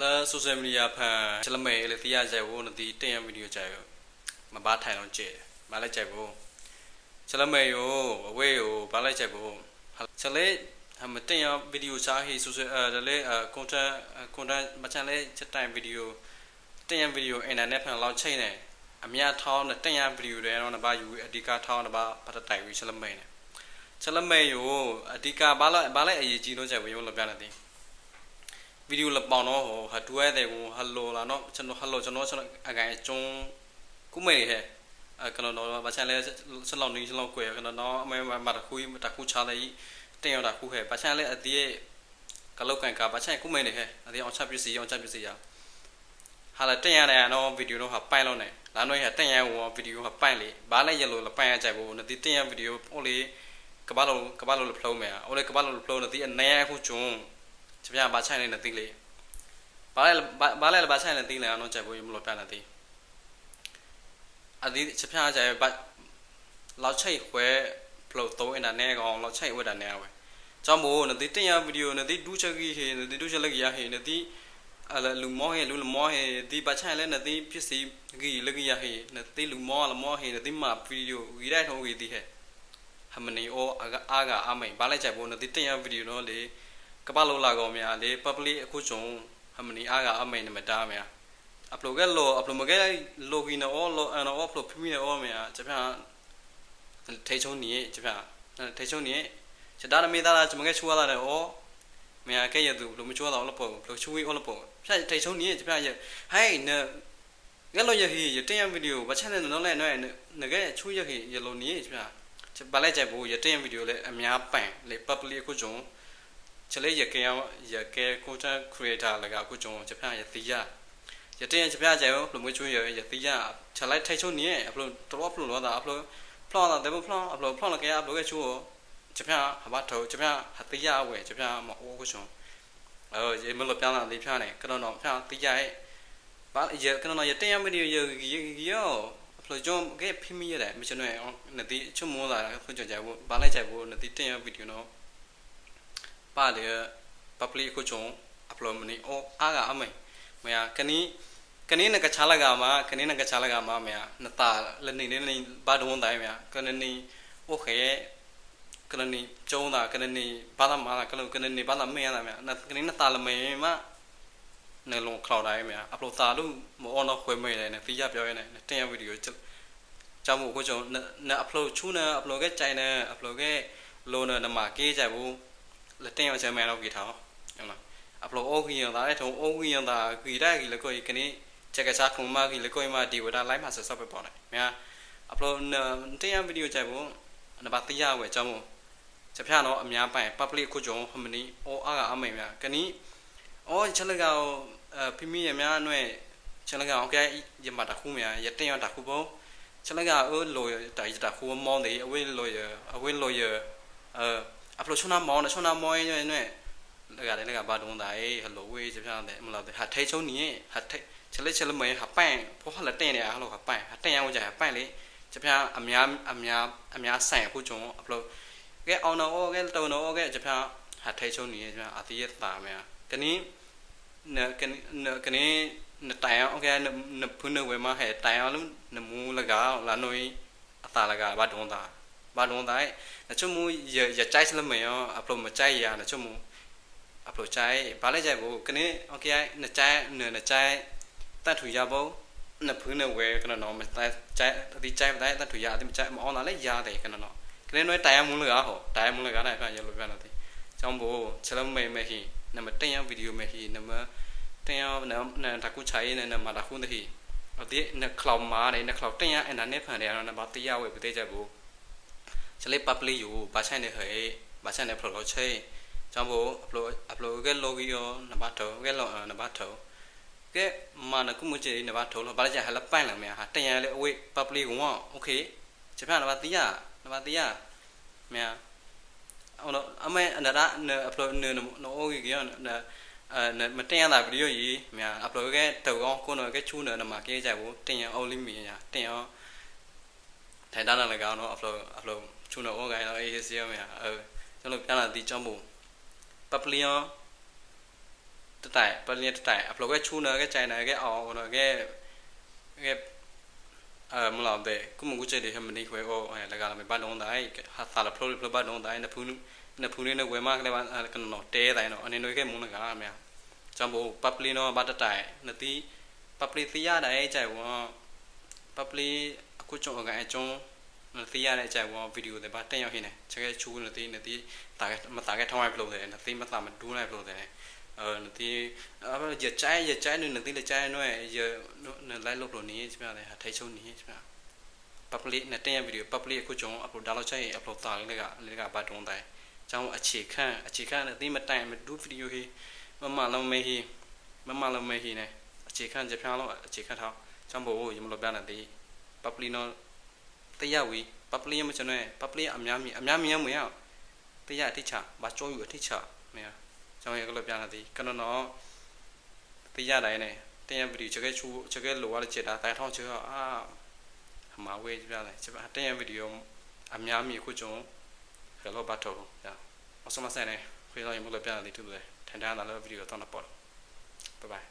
လာဆိုရှယ်မီဒီယာဖန်ချလမဲလေတရားကြိုက်ဘူးနဒီတင်ရဗီဒီယိုကြိုက်ဘူးမဘာထိုင်တော့ကြည့်မလိုက်ကြိုက်ဘူးချလမဲယောအဝေးယောဘာလိုက်ကြိုက်ဘူးချလေမတင်ရဗီဒီယိုစားဟီဆိုရှယ်အဲလေကွန်တက်ကွန်တက်မချန်လေချက်တိုင်ဗီဒီယိုတင်ရဗီဒီယိုအင်တာနက်ဖန်လောက်ချိန်နေအမြထောင်းနဲ့တင်ရဗီဒီယိုတွေတော့နဘာယူအဓိကထောင်းနဘာပတ်တိုင်ဝီချလမဲနေချလမဲယောအဓိကဘာလိုက်ဘာလိုက်အရေးကြီးတော့ကြိုက်ဘူးယောလောပြနေတယ် ဗီဒီယိုလပေါတော့ဟိုဟာတွဲတယ်ကိုဟယ်လိုလာတော့ကျွန်တော်ဟယ်လိုကျွန်တော်ကျွန်တော်အကန်အကျုံးကုမေဟဲအကနတော့ဘာချန်လဲစလောက်နေစလောက်ကွယ်ကနတော့အမေမတခုတခုချတယ်တင်ရတာခုဟဲဘာချန်လဲအတိရဲ့ကလောက်ကန်ကဘာချန်ကုမေနေဟဲအတိအောင်ချပစ္စည်းအောင်ချပစ္စည်းရဟာလာတင်ရတယ်နော်ဗီဒီယိုတော့ဟာပိုင်လို့နေလာတော့ရတင်ရဝဗီဒီယိုဟာပိုင်လေဘာလဲရလို့လပိုင်ရကြဘူးနတိတင်ရဗီဒီယိုဟိုလေကဘာလုံးကဘာလုံးဖလုံးမယ်ဟိုလေကဘာလုံးဖလုံးနတိအနေအခုကျုံ ချပြဘာချိုင်နေနတိလေဘာလဲဘာလဲဘာချိုင်နေတိလေအောင်ကြိုက်ဘူးမလို့ပြနေတိအဒီချပြကြိုင်ဘာလောက်ချိတ်ခွဲဖလို့သုံးအင်တာနက်ကောင်လောက်ချိတ်ဝတ်တာနေဝဲကြောင့်မို့နတိတင်ရဗီဒီယိုနတိဒူးချက်ကြီးဟေနတိဒူးချက်လက်ကြီးရဟေနတိအလလူမောဟေလူလမောဟေဒီဘာချိုင်လဲနတိပစ္စည်းကြီးလက်ကြီးရဟေနတိလူမောလမောဟေနတိမှာဗီဒီယိုဝီရိုက်ထုံးဝီတိဟဲဟမနီအိုအာဂါအမိန်ဘာလိုက်ချိုင်ဘူးနတိတင်ရဗီဒီယိုနော်လေ ကပလောလာကောင်များလေ public အခုချုံဟမနီအားကအမိန်နမတားများ upload ကလော upload မကဲ login နော်လောအနော် upload ဖိမိနော်များကျပြန်ထိချုံနေကျပြန်ထိချုံနေကျတာမေးသားလားကျမကချူလာတယ်ဩမရကဲရသူဘလို့မချူလာလို့ပေါ့ဘလို့ချူဝေးလို့ပေါ့ဖြတ်ထိချုံနေကျပြန်ရဟဲ့နငါလို့ရဟီရတင်ရဗီဒီယိုဘာချန်နယ်နော်လဲနော်ငကဲချူရဟီရလို့နေကျပြန်ဘာလဲကြိုက်ဘူးရတင်ဗီဒီယိုလဲအများပန်လေ public အခုကျုံချ လေရကဲရကဲ content creator လကအခုကျုံဂျပန်ရသီရရတဲ့ဂျပန်ကျဲဘလမွေးချွေးရရသီရချလိုက်ထိုက်ချုံနေအပလိုတော့ဖလိုတော့တာအပလိုဖလောတာတဲ့ဖလောအပလိုဖလောလကဲအပလိုကချူဂျပန်ဟဘာတော့ဂျပန်ဟသီရဝဲဂျပန်မအိုးခုကျုံအော်ရေမလို့ပြန်လာလေးဖျားနေကတော့ဖျားသီရရဲ့ဘာရကတော့ရတဲ့ရမဒီရရောဖလိုဂျုံကဲဖိမိရတယ်မချွနဲ့နတိချုံမောလာခွကြကြဘူးဘာလိုက်ကြဘူးနတိတင်ရဗီဒီယိုနော် ပါလေ public ခုချုံ upload မနေအောအားကအမေမယာကနီကနီနကချာလကမှာကနီနကချာလကမှာမယာနတာလနေနေနေဘာဒုံတိုင်းမယာကနနီโอเคကနနီကျုံးတာကနနီဘာသာမာကနကနနီဘာသာမေးရတာမယာကနီနတာလမေမနေလုံးခေါတိုင်းမယာ upload တာလို့မောနော်ခွဲမေးတယ်နဲ့ဖီရပြောရဲနဲ့တင်ရဗီဒီယိုကြောင့်မို့ခုချုံန upload ချူန upload ကကြိုင်န upload ကလိုနနမကေးကြဘူးလက် တင်ရောချမ်းမဲလောက်ကြီးထားဟုတ်လားအပလိုအိုကြီးရတာတဲ့ထုံအိုကြီးရတာဂီတာကြီးလကိုကနေ့ချက်ကစားခုံမကြီးလကိုမဒီဝတာလိုက်မှာဆော့ပဲပေါ်တယ်မြာအပလိုတင်ရဗီဒီယိုချိုက်ဖို့နဘာတရားဝဲကြောင်းမို့ချက်ဖြာတော့အများပိုင် public ခုကြုံဟမနီအော်အားကအမိန်များကနီအော်ချက်လကောအဖိမိရများအနှဲ့ချက်လကောအကဲရမတာခုများရတင်ရတာခုပုံချက်လကောအိုလိုရတာရတာခုမောင်းတယ်အဝင်းလိုရအဝင်းလိုရအ upload ချွနာမောင်းချွနာမောင်းရနေလကလည်းလကဘာတုံးတာအေးဟလိုဝေးချပြတယ်မလားဟာထဲချုံနေဟာထဲချလေချလမဲဟာပန့်ဖိုးဟလတဲ့နေဟာလိုဟာပန့်ဟာတဲ့ရအောင်ကြဟာပန့်လေချပြအများအများအများဆိုင်အခုကျုံ upload ကဲအောင်တော့ကဲတုံတော့ကဲချပြဟာထဲချုံနေချပြအတိရတာမယ်ကနီနကနီကနီနတိုင်အောင်ကဲနဖုန်ဝဲမဟဲတိုင်အောင်လုံးနမူလကလာနွေအတာလကဘာတုံးတာ ဘာတုံးတာနချုံမူရရကြိုက်စလမဲရော upload မကြိုက်ရနချုံမူ upload ကြိုက်ဘာလဲကြိုက်ဘူးကနေ okay နကြိုက်နနကြိုက်တတ်ထူရဖို့နဖူးနဝဲကနနော်မတတ်ကြိုက်ဒီကြိုက်တိုင်းတတ်ထူရအဒီကြိုက်မအောင်လာလဲရတယ်ကနနော်ကနေနွဲတိုင်ရမူလကဟောတိုင်မူလကနိုင်ဖရလို့ပြန်လို့ဒီကျောင်းဘို့ချက်လုံးမဲမဲဟီနမတင်ရဗီဒီယိုမဲဟီနမတင်ရနနတကူချိုင်နနမတခုတဟီအဒီနခလောက်မာနေနခလောက်တင်ရအန်နာနဲ့ဖန်တယ်နော်နဘာတရဝဲပတဲ့ချက်ဘူး chale public yu ba chai ne he ba chai ne phlo che chang bo upload upload ge log yo na ba tho ge lo na ba tho ge ma na ku mu che na ba tho lo ba ja ha la pain la me ha tan ya le awi public wa okay che phan na ba ti ya na ba ti ya me ha အော်အမေအနာရနအပလိုနနောဂီကရနအနမတင်ရတာဗီဒီယိုကြီးမြန်အပလိုကဲတောက်အောင်ကိုနော်ကဲချူးနော်နမှာကဲကြဘူးတင်ရအောင်လိမီရတင်ရထိုင်တာနလည်းကောင်းတော့အပလိုအပလို ယန်တတတိုင်ပလင်းတတိုင်အပလောကချူနာကချိုင်နာကအောင်နော်ကကအဲမလာတဲ့ကုမကုချေတဲ့ဟမနီခွဲအောအဲလကလာမဘာလုံးတိုင်းဟာသာလဖလိုဖလိုဘာလုံးတိုင်းနဖူးနဖူးနေဝဲမကလည်းကနော်တဲတိုင်းနော်အနေနွေကမုန်းကအမြကြောင့်ဘပပလင်းနော်ဘာတတိုင်နတိပပလီ သိရတဲ့အကြိုက်ဝဗီဒီယိုတွေပါတက်ရောက်ဟင်းနေချက်ခဲချိုးနေသေးနေသေးတာကမတာကထောင်းလိုက်ပြလို့တယ်နေသေးမတာမဒူးလိုက်ပြလို့တယ်အဲနေသေးအဲ့ဒါကြကြိုင်ကြကြိုင်နေသေးလေကြိုင်နွဲ့ရနေလိုက်လို့လို့နေချပြတယ်ဟာထိချုံနေချပြ public နဲ့တက်ရဗီဒီယို public အခုကျွန်တော် upload ဒါလောက်ချက်ရင် upload တာလေးကလေးကဘာတုံးတိုင်းကျောင်းအခြေခံအခြေခံနဲ့အသိမတိုင်မဒူးဗီဒီယိုဟိမမလုံးမေဟိမမလုံးမေဟိနဲ့အခြေခံကြပြားလို့အခြေခံထားကျောင်းဘို့ရမလို့ပြနေသည် public နော် တရားဝီ public မကျွန်တော် public အများကြီးအများကြီးမရတရားအထိချဘာကြောယူအထိချမရကျွန်တော်ရကလို့ပြလာသည်ကနနော်တရားတိုင်းနဲ့တင်ရဗီဒီယိုချက်ခဲချူချက်ခဲလိုရတဲ့ချက်တာတိုင်ထောင်းချက်အာမှာဝေးပြလိုက်ချက်တင်ရဗီဒီယိုအများကြီးခုကျွန်ခလောဘတ်တော့ညာအစမဆိုင်နေခွေးတော့ရမလို့ပြလာသည်တူတယ်ထန်ထန်လာလို့ဗီဒီယိုတော့တော့ပေါ့ဘိုင်ဘိုင်